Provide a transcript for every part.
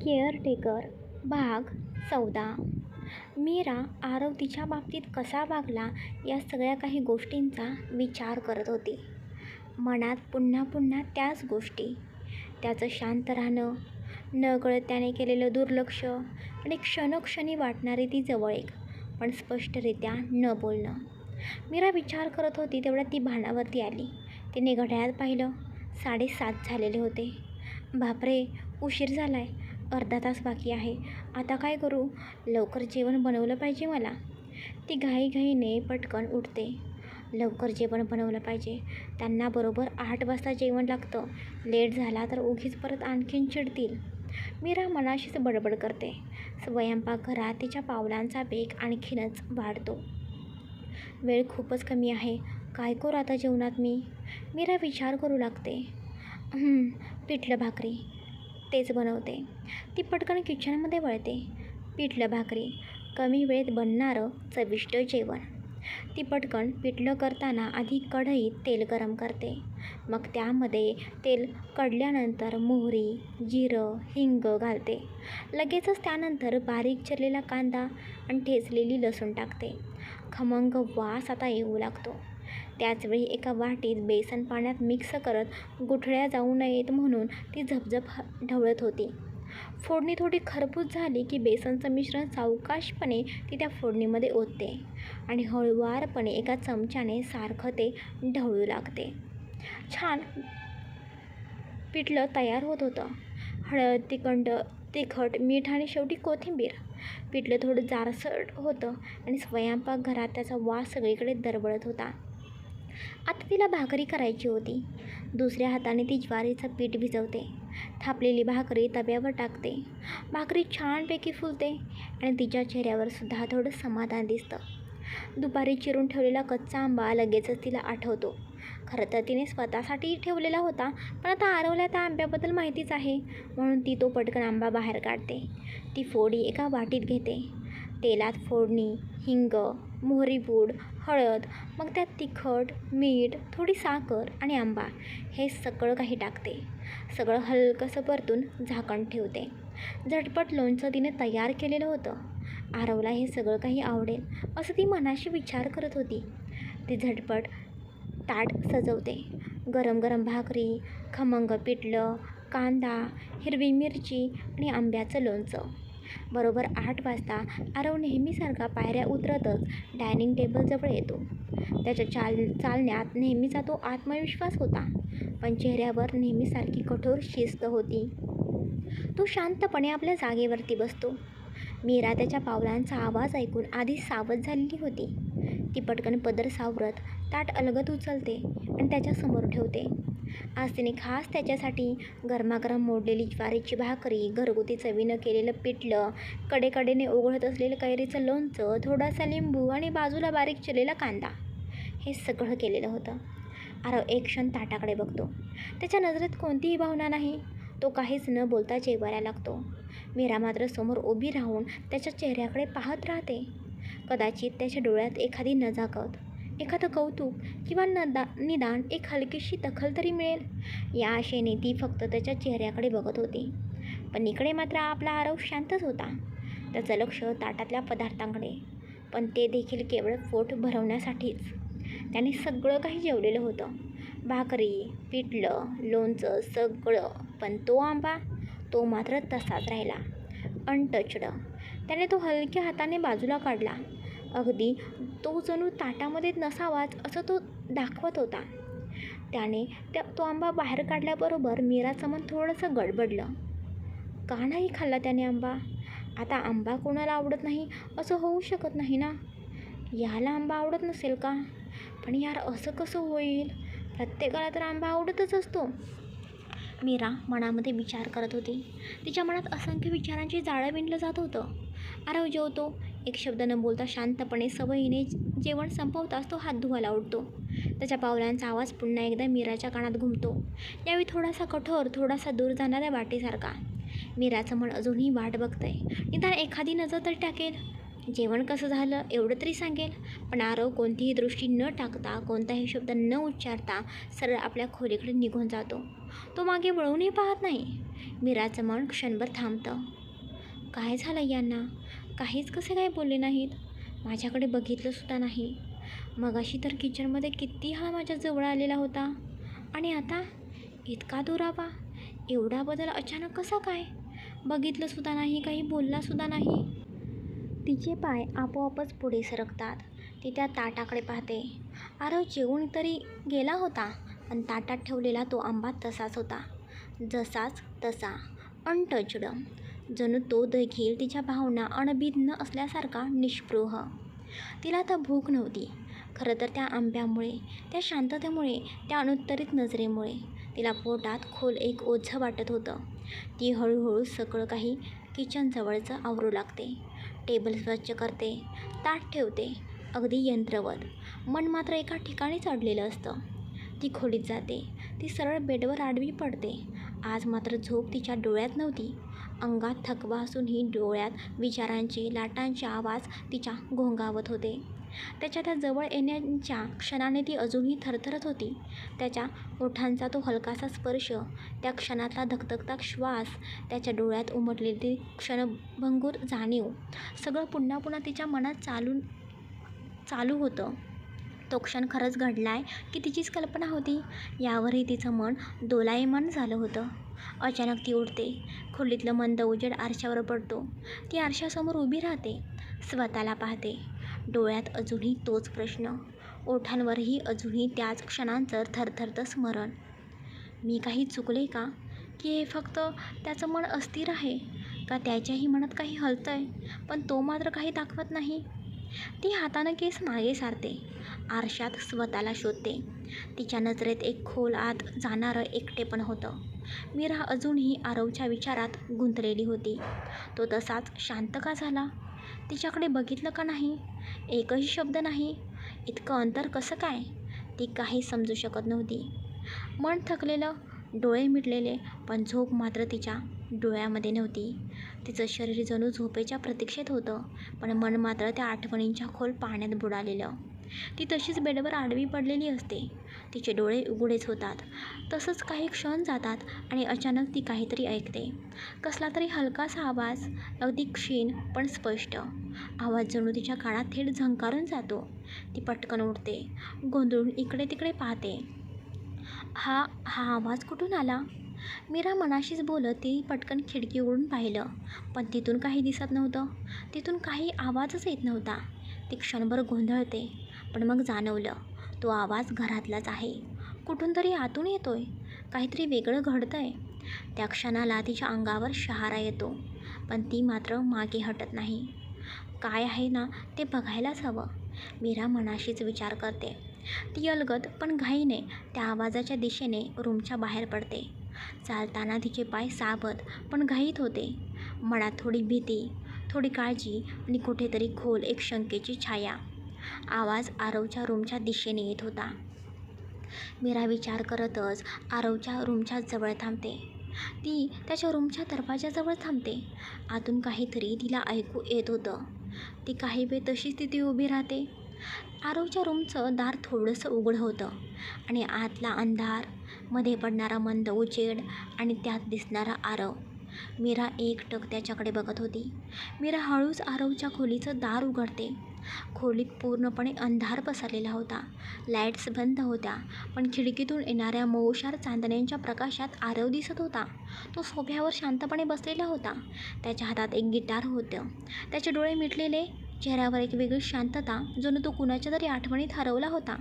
Caretaker भाग चौदा. मीरा आरवतीच्या बाबतीत कसा वागला या सगळ्या काही गोष्टींचा विचार करत होती. मनात पुन्हा पुन्हा त्याच गोष्टी. त्याचं शांत राहणं नकळत त्याने केलेलं दुर्लक्ष आणि क्षणक्षणी वाटणारी ती जवळीक पण स्पष्टरित्या न बोलणं. मीरा विचार करत होती तेवढ्यात ती भानावरती आली. तिने घड्याळात पाहिलं साडेसात झालेले होते. बापरे उशीर झाला आहे अर्धा तास बाकी आहे. आता काय करू? लवकर जेवण बनवलं पाहिजे मला. ती घाईघाईने पटकन उठते. लवकर जेवण बनवलं पाहिजे. त्यांना बरोबर आठ वाजता जेवण लागतं. लेट झाला तर उगीच परत आणखीन चिडतील. मीरा मनाशीच बडबड करते. स्वयंपाकघरात तिच्या पावलांचा वेग आणखीनच वाढतो. वेळ खूपच कमी आहे. काय करू आता जेवणात मी? मीरा विचार करू लागते. पिठलं भाकरी. तेच बनवते. ती पटकन किचनमध्ये वळते. पिठलं भाकरी. कमी वेळेत बनणारं चविष्ट जेवण. ती पटकन पिठलं करताना आधी कढईत तेल गरम करते. मग त्यामध्ये तेल कढल्यानंतर मोहरी जिरं हिंग घालते. लगेचच त्यानंतर बारीक चिरलेला कांदा आणि ठेचलेली लसूण टाकते. खमंग वास आता येऊ लागतो. त्याचवेळी एका वाटीत बेसन पाण्यात मिक्स करत गुठळ्या जाऊ नयेत म्हणून ती झपझप ढवळत होती. फोडणी थोडी खरपूस झाली की बेसनचं मिश्रण सावकाशपणे ती त्या फोडणीमध्ये ओतते आणि हळुवारपणे एका चमच्याने सारखं ते ढवळू लागते. छान पिठलं तयार होत होतं. हळद तिखंड तिखट मीठ आणि शेवटी कोथिंबीर. पिठलं थोडं जारसट होतं आणि स्वयंपाकघरात त्याचा वास सगळीकडे दरवळत होता. आता तिला भाकरी करायची होती. दुसऱ्या हाताने ती ज्वारीचं पीठ भिजवते. थापलेली भाकरी तव्यावर टाकते. भाकरी छानपैकी फुलते आणि तिच्या चेहऱ्यावर सुद्धा थोडं समाधान दिसतं. दुपारी चिरून ठेवलेला कच्चा आंबा लगेचच तिला आठवतो. खरं तर तिने स्वतःसाठी ठेवलेला होता पण आता आरवल्या त्या आंब्याबद्दल माहितीच आहे म्हणून ती तो पटकन आंबा बाहेर काढते. ती फोडी एका वाटीत घेते. तेलात फोडणी हिंग मोहरी पूड हळद मग त्यात तिखट मीठ थोडी साखर आणि आंबा हे सगळं काही टाकते. सगळं हलकंसं परतून झाकण ठेवते. झटपट लोणचं तिने तयार केलेलं होतं. आरवला हे सगळं काही आवडेल असं ती मनाशी विचार करत होती. ती झटपट ताट सजवते. गरम गरम भाकरी खमंग पिठलं कांदा हिरवी मिरची आणि आंब्याचं लोणचं. बरोबर आठ वाजता आरव नेहमीसारखा पायऱ्या उतरतच डायनिंग टेबलजवळ येतो. त्याच्या चाल चालण्यात नेहमीचा तो आत्मविश्वास होता पण चेहऱ्यावर नेहमीसारखी कठोर शिस्त होती. तो शांतपणे आपल्या जागेवरती बसतो. मीरा त्याच्या पावलांचा आवाज ऐकून आधी सावध झालेली होती. ती पटकन पदर सावरत ताट अलगत उचलते आणि त्याच्यासमोर ठेवते. आज तिने खास त्याच्यासाठी गरमागरम मोडलेली ज्वारीची भाकरी घरगुती चवीनं केलेलं पिठलं कडेकडेने ओघळत असलेलं कैरीचं लोणचं थोडासा लिंबू आणि बाजूला बारीक चिरलेला कांदा हे सगळं केलेलं होतं. आरव एक क्षण ताटाकडे बघतो. त्याच्या नजरेत कोणतीही भावना नाही. तो काहीच न बोलता जेवायला लागतो. मीरा मात्र समोर उभी राहून त्याच्या चेहऱ्याकडे पाहत राहते. कदाचित त्याच्या डोळ्यात एखादी नजाकत एखादं कौतुक किंवा नदा निदान एक हलकीशी दखल तरी मिळेल. या आशेने ती फक्त त्याच्या चेहऱ्याकडे बघत होती. पण इकडे मात्र आपला आरव शांतच होता. त्याचं लक्ष ताटातल्या पदार्थांकडे. पण ते देखील केवळ पोट भरवण्यासाठीच. त्याने सगळं काही जेवलेलं होतं. भाकरी पिठलं लोणचं सगळं. पण तो आंबा तो मात्र तसाच राहिला. अनटचड त्याने तो हलक्या हाताने बाजूला काढला. अगदी तो जणू ताटामध्ये नसावाच असं तो दाखवत होता. त्याने त्या तो आंबा बाहेर काढल्याबरोबर मीराचं मन थोडंसं गडबडलं. का नाही खाल्ला त्याने आंबा? आता आंबा कोणाला आवडत नाही असं होऊ शकत नाही ना? याला आंबा आवडत नसेल का? पण यार असं कसं होईल? प्रत्येकाला तर आंबा आवडतच असतो. मीरा मनामध्ये विचार करत होती. तिच्या मनात असंख्य विचारांची जाळं विणलं जात होतं. आरव जेवतो. एक शब्द न बोलता शांतपणे सवयीने जेवण संपवताच तो हात धुवायला उठतो त्याच्या पावलांचा आवाज पुन्हा एकदा मीराच्या कानात घुमतो. यावेळी थोडासा कठोर थोडासा दूर जाणाऱ्या वाटेसारखा. मीराचं मन अजूनही वाट बघतंय. निदान एखादी नजर तर टाकेल. जेवण कसं झालं एवढं तरी सांगेल. पण आरव कोणतीही दृष्टी न टाकता कोणताही शब्द न उच्चारता सरळ आपल्या खोलीकडे निघून जातो. तो मागे वळूनही पाहत नाही. मीराचं मन क्षणभर थांबतं. काय झालं यांना? काहीच कसे काय बोलले नाहीत? माझ्याकडे बघितलंसुद्धा नाही. मगाशी तर किचनमध्ये किती हा माझ्याजवळ आलेला होता. आणि आता? इतका दुरावा? एवढा बदल अचानक कसा काय? बघितलंसुद्धा नाही काही बोललासुद्धा नाही. तिचे पाय आपोआपच पुढे सरकतात. ती त्या ताटाकडे पाहते. अरे जेवून तरी गेला होता. पण ताटात ठेवलेला तो आंबा तसाच होता. जसाच तसा. अनटचड जणू तो देखील तिच्या भावना अनभिज्ञ असल्यासारखा निष्पृह तिला आता भूक नव्हती. खरं तर त्या आंब्यामुळे त्या शांततेमुळे त्या अनुत्तरित नजरेमुळे तिला पोटात खोल एक ओझं वाटत होतं. ती हळूहळू सगळं काही किचनजवळचं आवरू लागते. टेबल स्वच्छ करते ताट ठेवते अगदी यंत्रवत. मन मात्र एका ठिकाणीच अडलेलं असतं. ती खोलीत जाते ती सरळ बेडवर आडवी पडते. आज मात्र झोप तिच्या डोळ्यात नव्हती. अंगात थकवा असूनही डोळ्यात विचारांची लाटांचे आवाज तिच्या घोंगावत होते. त्याच्या त्या जवळ येण्याच्या क्षणाने ती अजूनही थरथरत होती. त्याच्या ओठांचा तो हलकासा स्पर्श त्या क्षणातला धकधकता श्वास त्याच्या डोळ्यात उमटलेली क्षणभंगूर जाणीव सगळं पुन्हा पुन्हा तिच्या मनात चालून चालू होतं. तो क्षण खरंच घडला आहे की तिचीच कल्पना होती? यावरही तिचं मन दोलायमान झालं होतं. अचानक ती उठते खोलीतलं मंद उजेड आरशावर पडतो. ती आरशासमोर उभी राहते. स्वतःला पाहते. डोळ्यात अजूनही तोच प्रश्न. ओठांवरही अजूनही त्याच क्षणांचं थरथरतं स्मरण. मी काही चुकले का? की हे फक्त त्याचं मन अस्थिर आहे? का त्याच्याही मनात काही हलतं आहे पण तो मात्र काही दाखवत नाही. ती हातानं केस मागे सारते. आरशात स्वतःला शोधते. तिच्या नजरेत एक खोल आत जाणारं एकटेपण होतं. मीरा अजूनही आरवच्या विचारात गुंतलेली होती. तो तसाच शांत का झाला? तिच्याकडे बघितलं का नाही? एकही शब्द नाही. इतकं अंतर कसं काय? ती काही समजू शकत नव्हती. मन थकलेलं डोळे मिटलेले पण झोप मात्र तिच्या डोळ्यामध्ये नव्हती. तिचं शरीर जणू झोपेच्या प्रतीक्षेत होतं पण मन मात्र त्या आठवणींच्या खोल पाण्यात बुडालेलं. ती तशीच बेडवर आडवी पडलेली असते. तिचे डोळे उघडेच होतात. तसंच काही क्षण जातात आणि अचानक ती काहीतरी ऐकते. कसला तरी हलकासा आवाज अगदी क्षीण पण स्पष्ट. आवाज जणू तिच्या काळात थेट झंकारून जातो. ती पटकन उठते गोंधळून इकडे तिकडे पाहते. हा हा आवाज कुठून आला? मीरा मनाशीच बोलत ती पटकन खिडकी उघडून पाहिलं पण तिथून काही दिसत नव्हतं. तिथून काही आवाजच येत नव्हता. ती क्षणभर गोंधळते पण मग जाणवलं. तो आवाज घरातलाच आहे. कुठून तरी आतून येतोय. काहीतरी वेगळं घडतं आहे त्या क्षणाला तिच्या अंगावर शहारा येतो. पण ती मात्र मागे हटत नाही. काय आहे ना ते बघायलाच हवं. मीरा मनाशीच विचार करते. ती अलगद पण घाईने त्या आवाजाच्या दिशेने रूमच्या बाहेर पडते. चालताना तिचे पाय साबत पण घाईत होते. मनात थोडी भीती थोडी काळजी आणि कुठेतरी खोल एक शंकेची छाया. आवाज आरवच्या रूमच्या दिशेने येत होता. मीरा विचार करतच आरवच्या रूमच्या जवळ थांबते. ती त्याच्या रूमच्या दरवाजाजवळ थांबते. आतून काहीतरी तिला ऐकू येत होतं. ती काही वेळ तशीच तिथे उभी राहते. आरवच्या रूमचं दार थोडंसं उघडं होतं आणि आतला अंधारमध्ये पडणारा मंद उजेड आणि त्यात दिसणारा आरव. मीरा एकटक त्याच्याकडे बघत होती. मीरा हळूच आरवच्या खोलीचं दार उघडते. खोलीत पूर्णपणे अंधार पसरलेला होता. लाईट्स बंद होत्या पण खिडकीतून येणाऱ्या मऊशार चांदण्यांच्या प्रकाशात आरव दिसत होता. तो सोफ्यावर शांतपणे बसलेला होता. त्याच्या हातात एक गिटार होतं. त्याचे डोळे मिटलेले चेहऱ्यावर एक वेगळी शांतता जणू तो कुणाच्या तरी आठवणीत हरवला होता.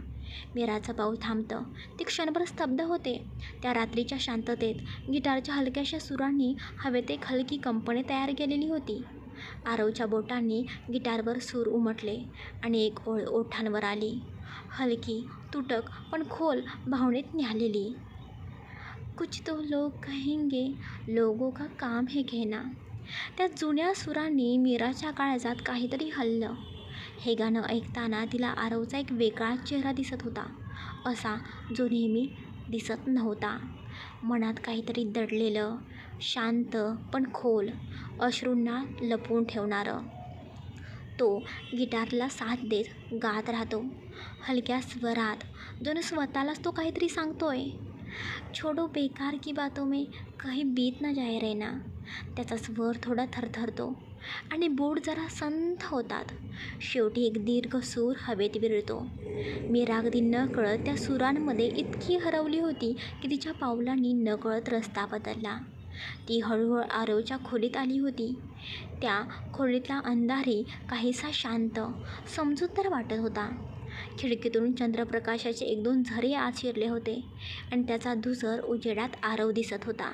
मीराचं पाऊल थांबतं. ती क्षणभर स्तब्ध होते. त्या रात्रीच्या शांततेत गिटारच्या हलक्याशा सुरांनी हवेत एक हलकी कंपनी तयार केलेली होती. आरवच्या बोटांनी गिटारवर सूर उमटले आणि एक ओळ ओठांवर आली. हलकी तुटक पण खोल भावनेत न्यालेली. कुछ तो लोग कहेंगे लोगों का काम है घेना. त्या जुन्या सुरांनी मीराच्या काळजात काहीतरी हल्लं. हे गाणं ऐकताना तिला आरवचा एक वेगळा चेहरा दिसत होता. असा जो नेहमी दिसत नव्हता. मनात काहीतरी दडलेलं शांत पण खोल अश्रूंना लपवून ठेवणारं. तो गिटारला साथ देत गात राहतो. हलक्या स्वरात जणू स्वतःलाच तो काहीतरी सांगतोय. छोडो बेकार की बातों में कहीं बीत न जाए रे ना त्याचा स्वर थोडा थरथरतो. आणि बोट जरा संथ होतात. शेवटी एक दीर्घ सूर हवेत विरतो मी रागदी न कळत त्या सुरांमध्ये इतकी हरवली होती की तिच्या पावलांनी न कळत रस्ता बदलला. ती हळूहळू आरवच्या खोलीत आली होती. त्या खोलीतला अंधारी काहीसा शांत समजूतदार वाटत होता. खिडकीतून चंद्रप्रकाशाचे एक दोन झरे आत शिरले होते आणि त्याचा धुसर उजेडात आरव दिसत होता.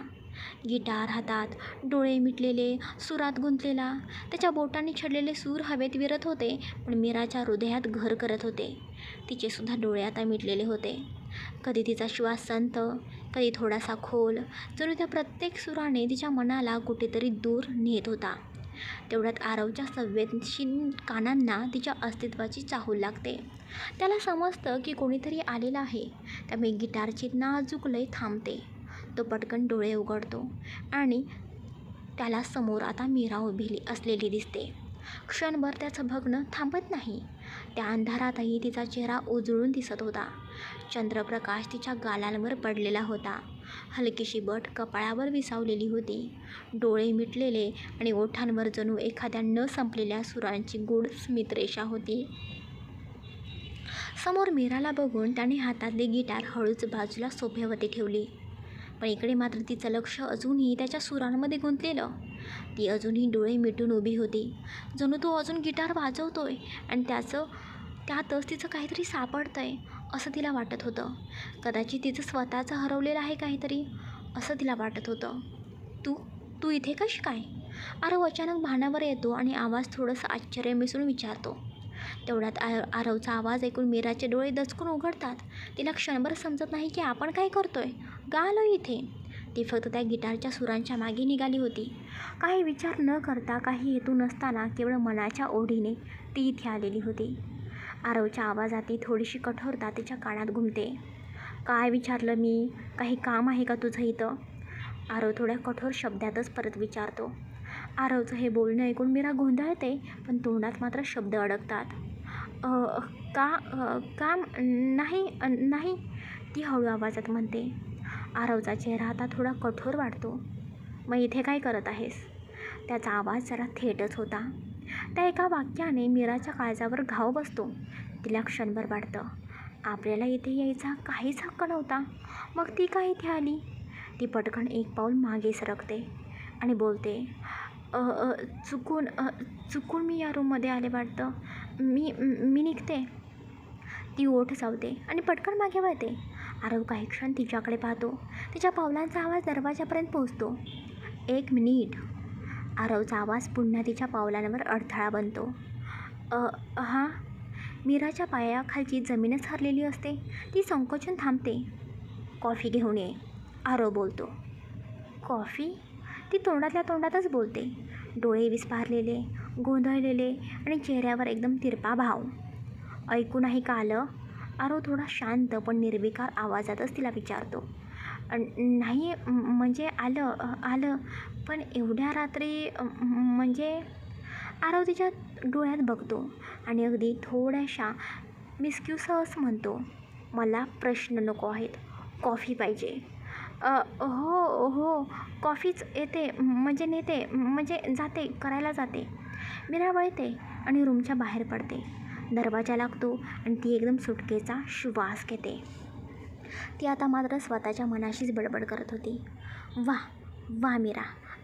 गिटार हातात डोळे मिटलेले सुरात गुंतलेला. त्याच्या बोटांनी छडलेले सूर हवेत विरत होते पण मीराच्या हृदयात घर करत होते. तिचेसुद्धा डोळे आता मिटलेले होते. कधी तिचा श्वास संत कधी थोडासा खोल जणू त्या प्रत्येक सुराने तिच्या मनाला कुठेतरी दूर नेत होता. तेवढ्यात आरवच्या संवेदनशील कानांना तिच्या अस्तित्वाची चाहूल लागते. त्याला समजतं की कोणीतरी आलेलं आहे. त्यामुळे गिटारची नाजूक लय थांबते. तो पटकन डोळे उघडतो आणि त्याला समोर आता मीरा उभी असलेली दिसते. क्षणभर त्याचं बघणं थांबत नाही. त्या अंधारातही तिचा चेहरा उजळून दिसत होता. चंद्रप्रकाश तिच्या गालांवर पडलेला होता. हलकीशी बट कपाळावर विसावलेली होती. डोळे मिटलेले आणि ओठांवर जणू एखाद्या न संपलेल्या सुरांची गूढ स्मितरेषा होती. समोर मीराला बघून त्याने हातातली गिटार हळूच बाजूला सोफ्यावरती ठेवली. पण इकडे मात्र तिचं लक्ष अजूनही त्याच्या सुरांमध्ये गुंतलेलं. ती अजूनही डोळे मिटून उभी होती. जणू तो अजून गिटार वाजवतोय आणि त्याचं त्यातच तिचं काहीतरी सापडतं आहे असं तिला वाटत होतं. कदाचित तिचं स्वतःचं हरवलेलं आहे काहीतरी असं तिला वाटत होतं. तू तू इथे कशी काय? आरव अचानक भानावर येतो आणि आवाज थोडंसं आश्चर्य मिसळून विचारतो. तेवढ्यात आ आरवचा आवाज ऐकून मीराचे डोळे दचकून उघडतात. तिला क्षणभर समजत नाही की आपण काय करतोय. का आलो इथे. ती फक्त त्या गिटारच्या सुरांच्या मागे निघाली होती. काही विचार न करता काही हेतू नसताना केवळ मनाच्या ओढीने ती इथे आलेली होती. आरवच्या आवाजातही थोडीशी कठोरता तिच्या कानात घुमते. काय विचारलं मी? काही काम आहे का तुझं इथं? आरव थोड्या कठोर शब्दातच परत विचारतो. आरवचं हे बोलणं ऐकून मीरा गोंधळते पण तोंडात मात्र शब्द अडकतात. का काम नाही नाही ती हळू आवाजात म्हणते. आरवचा चेहरा आता थोडा कठोर वाटतो. मग इथे काय करत आहेस? त्याचा आवाज जरा थेटच होता. त्या एका वाक्याने मीराच्या काळजावर घाव बसतो. तिला क्षणभर वाटतं. आपल्याला इथे यायचा काहीच हक्क नव्हता. मग ती का इथे आली? ती पटकन एक पाऊल मागे सरकते आणि बोलते चुकून चुकून मी या रूममध्ये आले वाटतं. मी मी निघते. ती ओठ चावते आणि पटकन मागे वळते. आरव काही क्षण तिच्याकडे पाहतो. तिच्या पावलांचा आवाज दरवाजापर्यंत पोहोचतो. एक मिनिट. आरवचा आवाज पुन्हा तिच्या पावलांवर अडथळा बनतो. हां? मीराच्या पायाखालची जमीनच हरलेली असते. ती संकोचून थांबते. कॉफी घेऊन ये. आरव बोलतो. कॉफी? ती तोंडातल्या तोंडातच बोलते. डोळे विस्पारलेले गोंधळलेले आणि चेहऱ्यावर एकदम तिरपा भाव. ऐकू नाही का आलं? अरो थोडा शांत पण निर्विकार आवाजातच तिला विचारतो. नाही म्हणजे आलं आलं पण एवढ्या रात्री म्हणजे? आरव तिच्या डोळ्यात बघतो आणि अगदी थोड्याशा मिसक्यूसहच म्हणतो. मला प्रश्न नको आहेत. कॉफी पाहिजे. हो हो. कॉफीच येते म्हणजे नेते म्हणजे जाते करायला जाते. मीरा वळते आणि रूमच्या बाहेर पडते. दरवाजा लागतो आणि ती एकदम सुटकेचा श्वास घेते. ती आता मात्र स्वतःच्या मनाशीच बडबड करत होती. वा वा मीरा.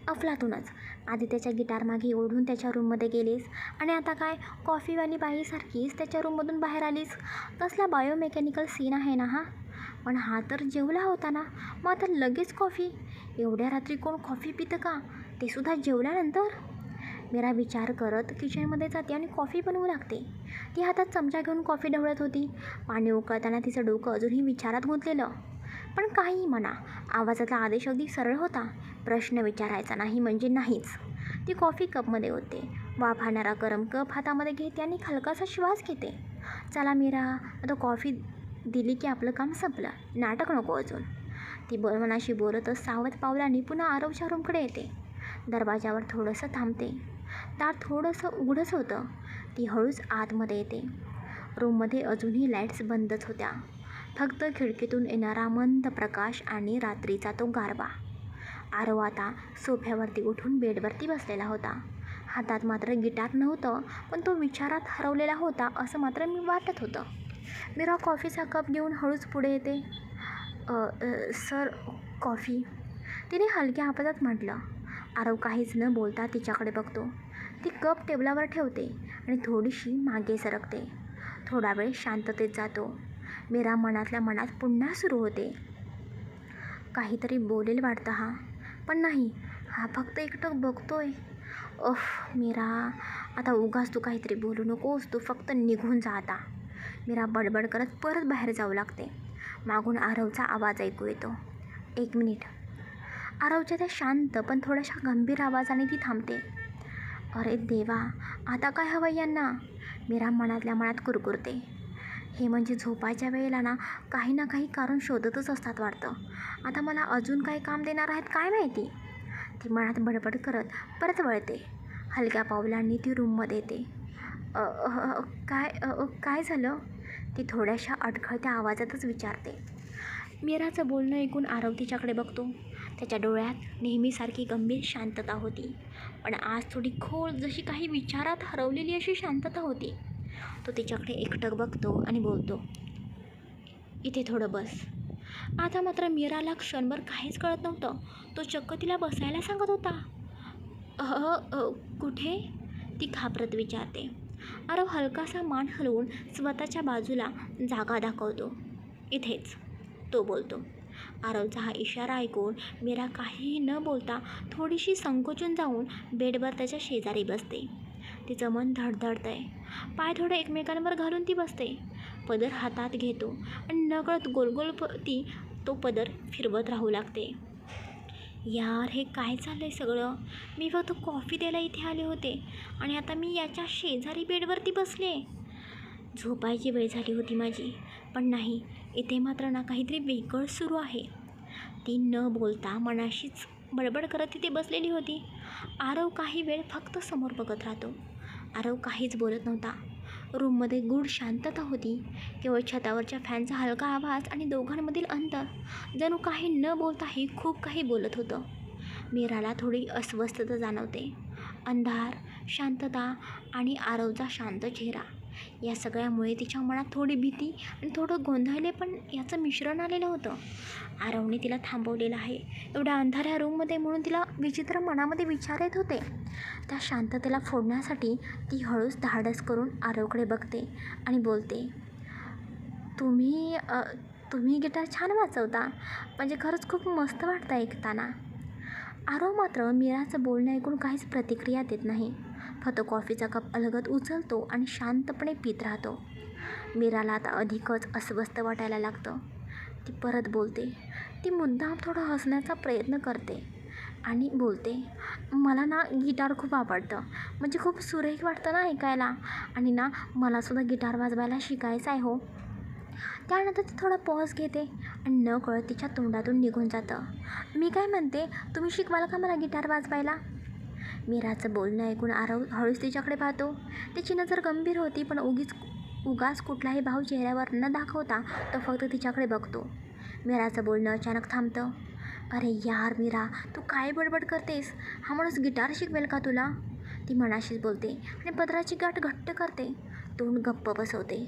अफलातूनच. आधी त्याच्या गिटारमागे ओढून त्याच्या रूममध्ये गेलीस. आणि आता काय? कॉफीवाली बाईसारखीच त्याच्या रूममधून बाहेर आलीस? कसला बायोमेकॅनिकल सीन आहे ना हा? पण हा तर जेवला होता ना. मग आता लगेच कॉफी. एवढ्या रात्री कोण कॉफी पितं का? ते सुद्धा जेवल्यानंतर? मीरा विचार करत किचनमध्ये जाते आणि कॉफी बनवू लागते. ती हातात चमचा घेऊन कॉफी ढवळत होती. पाणी उकळताना तिचं डोकं अजूनही विचारात गुंतलेलं. पण काही म्हणा आवाजाचा आदेश अगदी सरळ होता. प्रश्न विचारायचा नाही म्हणजे नाहीच. ती कॉफी कपमध्ये होते वाफ हाणारा गरम कप हातामध्ये घेते आणि हलकासा श्वास घेते. चला मीरा आता कॉफी दिली की आपलं काम संपलं. नाटक नको अजून. ती ब मनाशी बोलतच सावध पावलाने पुन्हा आरवच्या रूमकडे येते. दरवाजावर थोडंसं थांबते. दार थोडंसं उघडंच होतं. ती हळूच आतमध्ये येते. रूममध्ये अजूनही लाईट्स बंदच होत्या. फक्त खिडकीतून येणारा मंद प्रकाश आणि रात्रीचा तो गारवा. आरव आता सोफ्यावरती उठून बेडवरती बसलेला होता. हातात मात्र गिटार नव्हतं पण तो विचारात हरवलेला होता असं मात्र मी वाटत होतं. मीरा कॉफीचा कप घेऊन हळूच पुढे येते. Sir coffee. तिने हलक्या आवाजात म्हटलं आरव काहीच न बोलता तिच्याकडे बघतो. ती कप टेबलावर ठेवते आणि थोडीशी मागे सरकते. थोडा वेळ शांततेत जातो. मीरा मनातल्या मनात पुन्हा सुरू होते. काहीतरी बोलेल वाटतं हा पण नाही हा फक्त एकटं बघतोय. अफ मीरा आता उगाच तू काहीतरी बोलू नकोस तू फक्त निघून जा आता. मीरा बडबड करत परत बाहेर जाऊ लागते. मागून आरवचा आवाज ऐकू येतो. एक मिनिट. आरवच्या त्या शांत पण थोड्याशा गंभीर आवाजाने ती थांबते. अरे देवा आता काय हवं यांना? मीरा मनातल्या मनात कुरकुरते. हे म्हणजे झोपायच्या वेळेला ना काही ना काही कारण शोधतच असतात वाटतं. आता मला अजून काही काम देणार आहेत काय माहिती? ती मनात बडबड करत परत वळते. हलक्या पावलांनी ती रूममध्ये येते. काय काय झालं? ती थोड्याशा अडखळत्या आवाजातच विचारते. मीराचं बोलणं ऐकून आरव तिच्याकडे बघतो. त्याच्या डोळ्यात नेहमीसारखी गंभीर शांतता होती. पण आज थोडी खोल जशी काही विचारात हरवलेली अशी शांतता होती. तो तिच्याकडे एकटक बघतो आणि बोलतो इथे थोडं बस. आता मात्र मीराला क्षणभर काहीच कळत नव्हतं. तो चक्क तिला बसायला सांगत होता. अ, कुठे? ती घाबरत विचारते. आरव हलकासा मान हलवून स्वतःच्या बाजूला जागा दाखवतो. इथेच तो बोलतो. आरवचा हा इशारा ऐकून मीरा काहीही न बोलता थोडीशी संकोचून जाऊन बेडवर त्याच्या शेजारी बसते. तिचं मन धडधडतंय. पाय थोडे एकमेकांवर घालून ती बसते. पदर हातात घेतो आणि नकळत गोलगोल ती तो पदर फिरवत राहू लागते. यार हे काय चाललं आहे सगळं? मी फक्त कॉफी द्यायला इथे आले होते आणि आता मी याच्या शेजारी बेडवरती बसले. झोपायची वेळ झाली होती माझी पण नाही इथे मात्र ना काहीतरी वेगळं सुरू आहे. ती न बोलता मनाशीच बडबड करत तिथे बसलेली होती. आरव काही वेळ फक्त समोर बघत राहतो. आरव काहीच बोलत नव्हता. रूममध्ये गूढ शांतता होती. केवळ छतावरच्या फॅनचा हलका आवाज आणि दोघांमधील अंतर जणू काही न बोलताही खूप काही बोलत होतं. मीराला थोडी अस्वस्थता जाणवते. अंधार शांतता आणि आरवचा शांत चेहरा. या सगळ्यामुळे तिच्या मनात थोडी भीती आणि थोडं गोंधळले पण याचं मिश्रण आलेलं होतं. आरवने तिला थांबवलेलं आहे. एवढ्या अंधाऱ्या रूममध्ये म्हणून तिला विचित्र मनामध्ये विचार येत होते. त्या शांततेला फोडण्यासाठी ती हळूच धाडस करून आरवकडे बघते आणि बोलते तुम्ही तुम्ही गिटार छान वाचवता म्हणजे खरंच खूप मस्त वाटतं ऐकताना. आरव मात्र मीराचं बोलणं ऐकून काहीच प्रतिक्रिया देत नाही. फक्त कॉफीचा कप अलगद उचलतो आणि शांतपणे पित राहतो. मीराला आता अधिकच अस्वस्थ वाटायला लागतं. ती परत बोलते ती मुद्दाम थोडं हसण्याचा प्रयत्न करते. आणि बोलते मला ना गिटार खूप आवडतं. म्हणजे खूप सुरेख वाटतं ना ऐकायला. आणि ना मलासुद्धा गिटार वाजवायला शिकायचं आहे हो. त्यानंतर ती थोडा पॉज घेते आणि न कळत तिच्या तोंडातून निघून जातं. मी काय म्हणते तुम्ही शिकवाल का मला गिटार वाजवायला? मीराचं बोलणं ऐकून आरव हळूच तिच्याकडे पाहतो. तिची नजर गंभीर होती पण उगीच उगाच कुठलाही भाव चेहऱ्यावर न दाखवता तो फक्त तिच्याकडे बघतो. मीराचं बोलणं अचानक थांबतं. अरे यार मीरा तू काय बडबड करतेस? हा माणूस गिटार शिकवेल का तुला? ती मनाशीच बोलते आणि पदराची गाठ घट्ट करते. तोंड गप्प बसवते.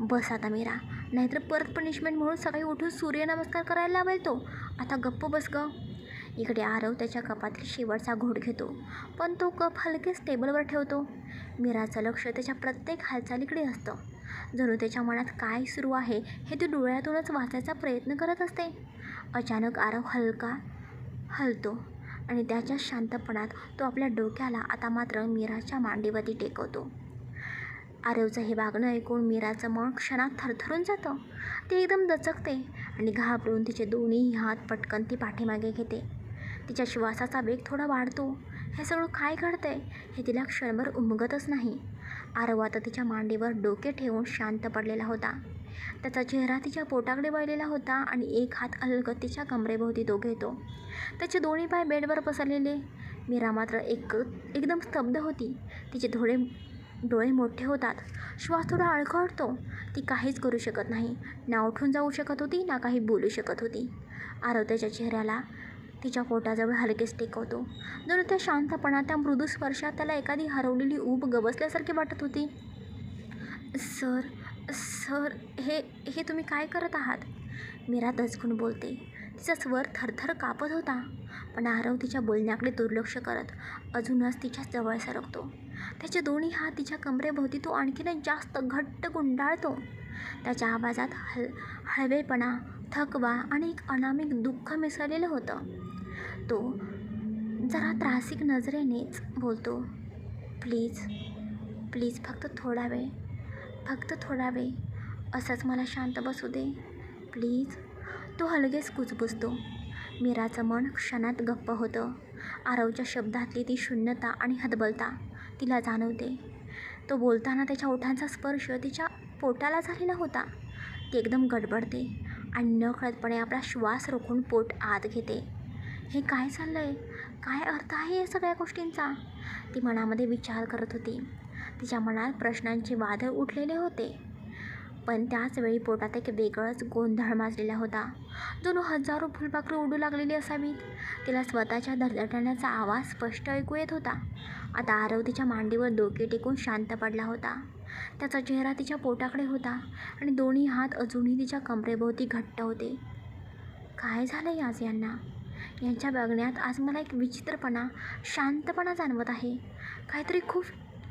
बस आता मीरा नाहीतर परत पनिशमेंट म्हणून सकाळी उठून सूर्यनमस्कार करायला लावेल तो. आता गप्प बस गं. इकडे आरव त्याच्या कपातील शेवटचा घोट घेतो. पण तो कप हलकेच टेबलवर ठेवतो. मीराचं लक्ष त्याच्या प्रत्येक हालचालीकडे असतं. जणू त्याच्या मनात काय सुरू आहे हे ती डोळ्यातूनच वाचायचा प्रयत्न करत असते. अचानक आरव हलका हलतो आणि त्याच्या शांतपणात तो आपल्या डोक्याला आता मात्र मीराच्या मांडीवरती टेकवतो. आरवचं हे वागणं ऐकून मीराचं मन क्षणात थरथरून जातं. ती एकदम दचकते आणि घाबरून तिचे दोन्ही हात पटकन ती पाठीमागे घेते. तिच्या श्वासाचा वेग थोडा वाढतो. हे सगळं काय घडतंय? हे तिला क्षणभर उमगतच नाही. आरवा तर तिच्या मांडीवर डोके ठेवून शांत पडलेला होता. त्याचा चेहरा तिच्या पोटाकडे वळलेला होता आणि एक हात अलगत तिच्या कमरेभोवती तो. घेतो त्याचे दोन्ही पाय बेडवर पसरलेले. मीरा मात्र एक एकदम स्तब्ध होती. तिचे थोडे डोळे मोठे होतात. श्वास थोडा अळखळतो ती काहीच करू शकत नाही. ना उठून जाऊ शकत होती ना काही बोलू शकत होती. आरव त्याच्या चेहऱ्याला तिच्या पोटाजवळ हलकेच टेकवतो. जणू त्या शांतपणा त्या मृदू स्पर्शात त्याला एखादी हरवलेली ऊब गवसल्यासारखी वाटत होती. सर सर हे हे तुम्ही काय करत आहात? मीरा दचकून बोलते. तिचा स्वर थरथर कापत होता पण आरव तिच्या बोलण्याकडे दुर्लक्ष करत अजूनच तिच्या जवळ सरकतो. त्याचे दोन्ही हात तिच्या कमरेभोवती तो आणखीनच जास्त घट्ट गुंडाळतो. त्याच्या आवाजात हल हळवेपणा थकवा आणि एक अनामिक दुःख मिसळलेलं होतं. तो जरा त्रासिक नजरेनेच बोलतो. प्लीज प्लीज फक्त थोडा वेळ फक्त थोडा वेळ. असंच मला शांत बसू दे. प्लीज. तो हलगेच कुजबुजतो. मीराचं मन क्षणात गप्प होतं. आरवच्या शब्दातली ती शून्यता आणि हतबलता तिला जाणवते. तो बोलताना त्याच्या ओठांचा स्पर्श तिच्या पोटाला झालेला होता. ती एकदम गडबडते आणि नकळतपणे आपला श्वास रोखून पोट आत घेते. हे काय चाललं आहे काय अर्थ आहे या सगळ्या गोष्टींचा? ती मनामध्ये विचार करत होती. तिच्या मनात प्रश्नांचे वादळ उठलेले होते. पण त्याच वेळी पोटात एक वेगळंच गोंधळ माजलेला होता. जणू हजारो फुलपाखरं उडू लागलेली असावीत. तिला स्वतःच्या धडधडण्याचा आवाज स्पष्ट ऐकू येत होता. आता आरव तिच्या मांडीवर डोके टेकून शांत पडला होता. त्याचा चेहरा तिच्या पोटाकडे होता आणि दोन्ही हात अजूनही तिच्या कमरेभोवती घट्ट होते. काय झालं आज यांना? यांच्या बघण्यात आज मला एक विचित्रपणा शांतपणा जाणवत आहे. काहीतरी खूप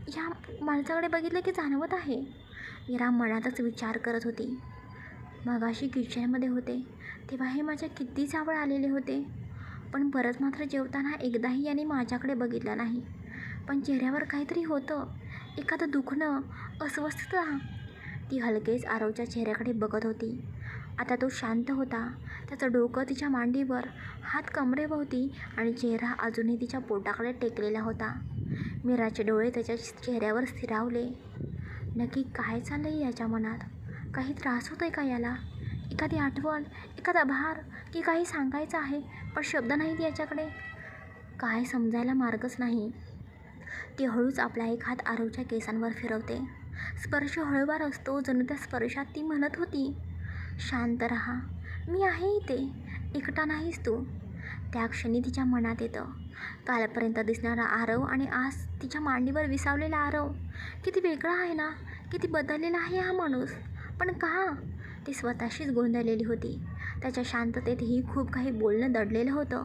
ह्या माणसाकडे बघितलं की जाणवत आहे. इरा मनातच विचार करत होती. मगाशी किचनमध्ये होते. तेव्हा हे माझ्या किती चावळ आलेले होते. पण परत मात्र जेवताना एकदाही याने माझ्याकडे बघितलं नाही. पण चेहऱ्यावर काहीतरी होतं. एखादं दुखणं अस्वस्थता. ती हलकेच आरवच्या चेहऱ्याकडे बघत होती. आता तो शांत होता. त्याचं डोकं तिच्या मांडीवर हात कमरेभोवती आणि चेहरा अजूनही तिच्या पोटाकडे टेकलेला होता. मीराचे डोळे त्याच्या चेहऱ्यावर स्थिरावले. नक्की काय चाललं आहे याच्या मनात? काही त्रास होतो आहे का याला? एखादी आठवण एखादा भार की काही सांगायचं आहे पण शब्द नाहीत याच्याकडे? काय समजायला मार्गच नाही. ती हळूच आपला एक हात आरवच्या केसांवर फिरवते. स्पर्श हळूवार असतो जणू त्या स्पर्शात ती म्हणत होती शांत रहा. मी आहे इथे. एकटा नाहीस तू. त्या क्षणी तिच्या मनात येतं. कालपर्यंत दिसणारा आरव आणि आज तिच्या मांडीवर विसावलेला आरव. किती वेगळा आहे ना? किती बदललेला आहे हा माणूस. पण का? ती स्वतःशीच गोंधळलेली होती. त्याच्या शांततेतही खूप काही बोलणं दडलेलं होतं.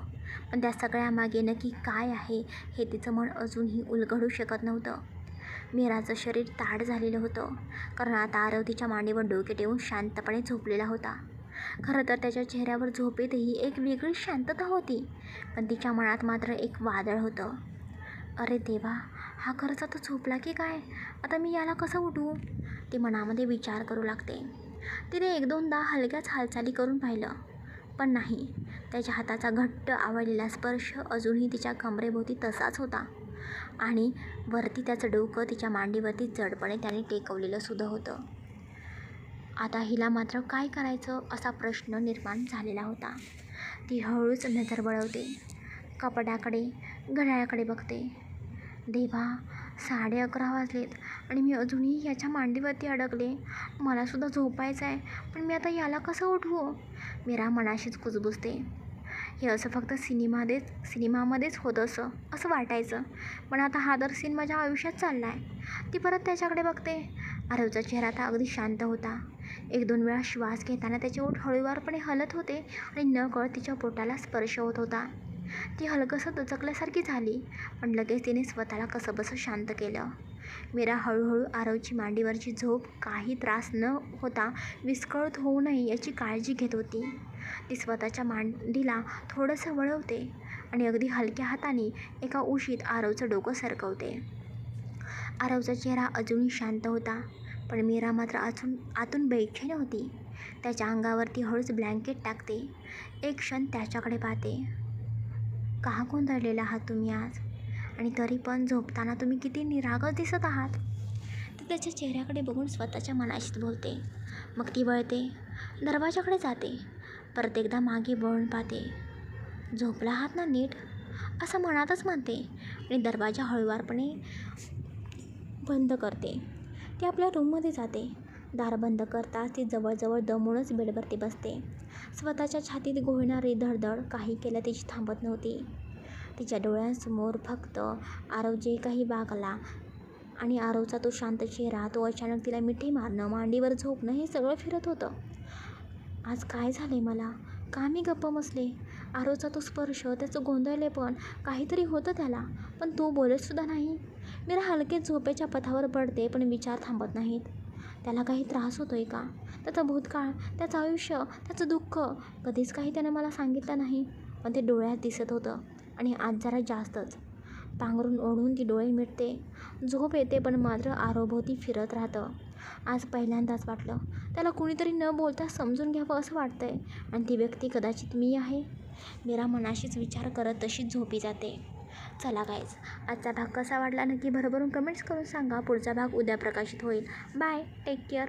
पण त्या सगळ्यामागे नक्की काय आहे हे तिचं मन अजूनही उलगडू शकत नव्हतं. मीराचं शरीर ताड झालेलं होतं. कारण आता आरवतीच्या मांडीवर डोके ठेवून शांतपणे झोपलेला होता. खरं तर त्याच्या चेहऱ्यावर झोपेतही एक वेगळी शांतता होती. पण तिच्या मनात मात्र एक वादळ होतं. अरे देवा हा खरंच आता झोपला की काय? आता मी याला कसं उठू ती मनामध्ये विचार करू लागते. तिने एक दोनदा हलक्याच हालचाली करून पाहिलं. पण नाही त्याच्या हाताचा घट्ट आवडलेला स्पर्श अजूनही तिच्या कमरेभोवती तसाच होता. आणि वरती त्याचं डोकं तिच्या मांडीवरती जडपणे त्याने टेकवलेलं सुद्धा होतं. आता हिला मात्र काय करायचं असा प्रश्न निर्माण झालेला होता. ती हळूच नजर वळवते कपड्याकडे घड्याळाकडे बघते. देवा साडे अकरा वाजलेत आणि मी अजूनही याच्या मांडीवरती अडकले. मलासुद्धा झोपायचं आहे पण मी आता याला कसं उठवू? मीरा मनाशीच कुजबुजते. हे असं फक्त सिनेमादेच सिनेमामध्येच होतं असं असं वाटायचं. पण आता हा दर सीन माझ्या आयुष्यात चालला आहे ती परत त्याच्याकडे बघते. आरवचा चेहरा आता अगदी शांत होता. एक दोन वेळा श्वास घेताना त्याचे ओठ हळूवारपणे हलत होते आणि नकळत तिच्या पोटाला स्पर्श होत होता. ती हलकसं दचकल्यासारखी झाली पण लगेच तिने स्वतःला कसंबसं शांत केलं. मीरा हळूहळू आरवची मांडीवरची झोप काही त्रास न होता विस्कळत होऊ नये याची काळजी घेत होती. ती स्वतःच्या मांडीला थोडंसं वळवते आणि अगदी हलक्या हाताने एका उशीत आरवचं डोकं सरकवते. आरवचा चेहरा अजूनही शांत होता पण मीरा मात्र अजून आतून बैठे होती. त्याच्या अंगावरती हळूच ब्लँकेट टाकते. एक क्षण त्याच्याकडे पाहते. का गोंधळलेला आहात तुम्ही आज? आणि तरी पण झोपताना तुम्ही किती निरागस दिसत आहात? ती त्याच्या चेहऱ्याकडे बघून स्वतःच्या मनाशीच बोलते. मग ती वळते. दरवाजाकडे जाते. परत एकदा मागे वळून पाहते. झोपला आहात ना नीट? असं मनातच म्हणते आणि दरवाजा हळूवारपणे बंद करते. ती आपल्या रूममध्ये जाते. दार बंद करताच ती जवळजवळ दमूनच बेडवरती बसते. स्वतःच्या छातीत गोळणारी धडधड काही केल्या तिची थांबत नव्हती. तिच्या डोळ्यांसमोर फक्त आरव जे काही वागला आणि आरवचा तो शांत चेहरा तो अचानक तिला मिठी मारणं मांडीवर झोपणं हे सगळं फिरत होतं. आज काय झाले मला? का मी गप्प बसले? आरोचा तो स्पर्श त्याचं गोंधळले पण काहीतरी होतं त्याला. पण तो बोलतसुद्धा नाही. मीरा हलके झोपेच्या पथावर पडते पण विचार थांबत नाहीत. त्याला काही त्रास होतोय का? त्याचा भूतकाळ त्याचं आयुष्य त्याचं दुःख कधीच काही त्याने मला सांगितलं नाही. पण ते डोळ्यात दिसत होतं आणि आज जरा जास्तच. पांघरून ओढून ती डोळे मिटते. झोप येते पण मात्र आरोभोवती फिरत राहतं. आज पहिल्यांदाच वाटलं. त्याला कुणीतरी न बोलता समजून घ्यावं असं वाटतं आहे आणि ती व्यक्ती कदाचित मी आहे. मीरा मनाशीच विचार करत तशीच झोपी जाते. चला गाईज आजचा भाग कसा वाटला नक्की भरभरून कमेंट्स करून सांगा. पुढचा भाग उद्या प्रकाशित होईल. Bye take care